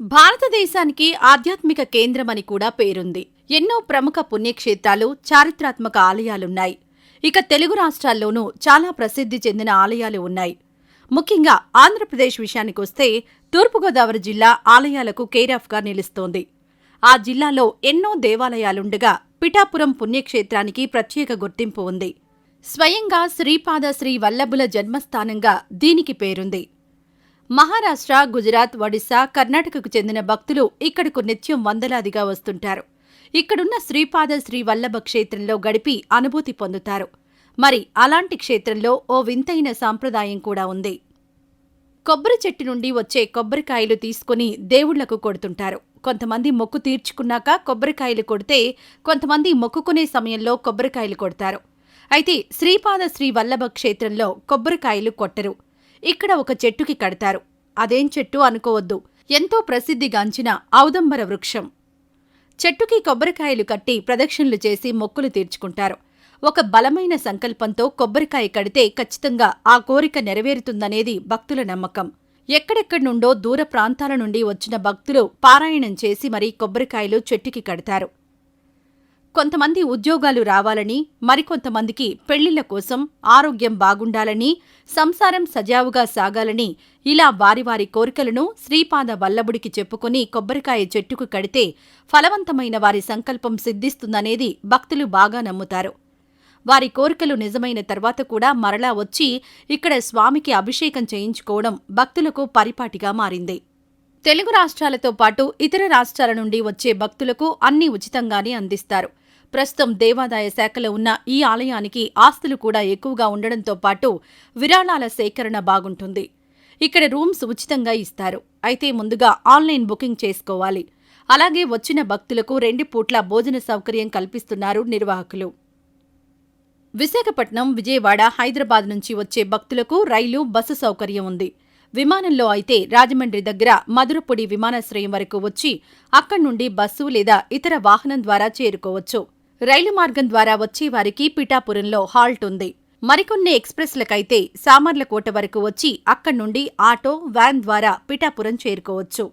భారతదేశానికి ఆధ్యాత్మిక కేంద్రమని కూడా పేరుంది. ఎన్నో ప్రముఖ పుణ్యక్షేత్రాలు చారిత్రాత్మక ఆలయాలున్నాయి. ఇక తెలుగు రాష్ట్రాల్లోనూ చాలా ప్రసిద్ధి చెందిన ఆలయాలు ఉన్నాయి. ముఖ్యంగా ఆంధ్రప్రదేశ్ విషయానికొస్తే తూర్పుగోదావరి జిల్లా ఆలయాలకు కేరాఫ్గా నిలుస్తోంది. ఆ జిల్లాలో ఎన్నో దేవాలయాలుండగా పిఠాపురం పుణ్యక్షేత్రానికి ప్రత్యేక గుర్తింపు ఉంది. స్వయంగా శ్రీపాద శ్రీ వల్లభుల జన్మస్థానంగా దీనికి పేరుంది. మహారాష్ట్ర గుజరాత్ ఒడిశా కర్ణాటకకు చెందిన భక్తులు ఇక్కడకు నిత్యం వందలాదిగా వస్తుంటారు. ఇక్కడున్న శ్రీపాద శ్రీ వల్లభ క్షేత్రంలో గడిపి అనుభూతి పొందుతారు. మరి అలాంటి క్షేత్రంలో ఓ వింతైన సాంప్రదాయం కూడా ఉంది. కొబ్బరి చెట్టు నుండి వచ్చే కొబ్బరికాయలు తీసుకుని దేవుళ్ళకు కొడుతుంటారు. కొంతమంది మొక్కు తీర్చుకున్నాక కొబ్బరికాయలు కొడితే కొంతమంది మొక్కుకునే సమయంలో కొబ్బరికాయలు కొడతారు. అయితే శ్రీపాద శ్రీ వల్లభ క్షేత్రంలో కొబ్బరికాయలు కొట్టరు. ఇక్కడ ఒక చెట్టుకి కడతారు. అదేం చెట్టు అనుకోవద్దు. ఎంతో ప్రసిద్ధిగాంచిన ఔదంబర వృక్షం. చెట్టుకి కొబ్బరికాయలు కట్టి ప్రదక్షిణలు చేసి మొక్కులు తీర్చుకుంటారు. ఒక బలమైన సంకల్పంతో కొబ్బరికాయ కడితే ఖచ్చితంగా ఆ కోరిక నెరవేరుతుందనేది భక్తుల నమ్మకం. ఎక్కడెక్కడి నుండో దూర ప్రాంతాల నుండి వచ్చిన భక్తులు పారాయణం చేసి మరీ కొబ్బరికాయలు చెట్టుకి కడతారు. కొంతమంది ఉద్యోగాలు రావాలని మరికొంతమందికి పెళ్ళిళ్ళ కోసం ఆరోగ్యం బాగుండాలని సంసారం సజావుగా సాగాలని ఇలా వారి వారి కోరికలను శ్రీపాద వల్లభుడికి చెప్పుకుని కొబ్బరికాయ చెట్టుకు కడితే ఫలవంతమైన వారి సంకల్పం సిద్ధిస్తుందనేది భక్తులు బాగా నమ్ముతారు. వారి కోరికలు నిజమైన తర్వాత కూడా మరలా వచ్చి ఇక్కడ స్వామికి అభిషేకం చేయించుకోవడం భక్తులకు పరిపాటిగా మారింది. తెలుగు రాష్ట్రాలతో పాటు ఇతర రాష్ట్రాల నుండి వచ్చే భక్తులకు అన్ని ఉచితంగానే అందిస్తారు. ప్రస్తుతం దేవాదాయ శాఖలో ఉన్న ఈ ఆలయానికి ఆస్తులు కూడా ఎక్కువగా ఉండడంతో పాటు విరాళాల సేకరణ బాగుంటుంది. ఇక్కడ రూమ్స్ ఉచితంగా ఇస్తారు. అయితే ముందుగా ఆన్లైన్ బుకింగ్ చేసుకోవాలి. అలాగే వచ్చిన భక్తులకు రెండు పూట్ల భోజన సౌకర్యం కల్పిస్తున్నారు నిర్వాహకులు. విశాఖపట్నం విజయవాడ హైదరాబాద్ నుంచి వచ్చే భక్తులకు రైలు బస్సు సౌకర్యం ఉంది. విమానంలో అయితే రాజమండ్రి దగ్గర మధురపొడి విమానాశ్రయం వరకు వచ్చి అక్కడి నుండి బస్సు లేదా ఇతర వాహనం ద్వారా చేరుకోవచ్చు. రైలు మార్గం ద్వారా వచ్చే వారికి పిఠాపురంలో హాల్ట్ ఉంది. మరికొన్ని ఎక్స్ప్రెస్లకైతే సామర్లకోట వరకు వచ్చి అక్కడి నుండి ఆటో వ్యాన్ ద్వారా పిఠాపురం చేరుకోవచ్చు.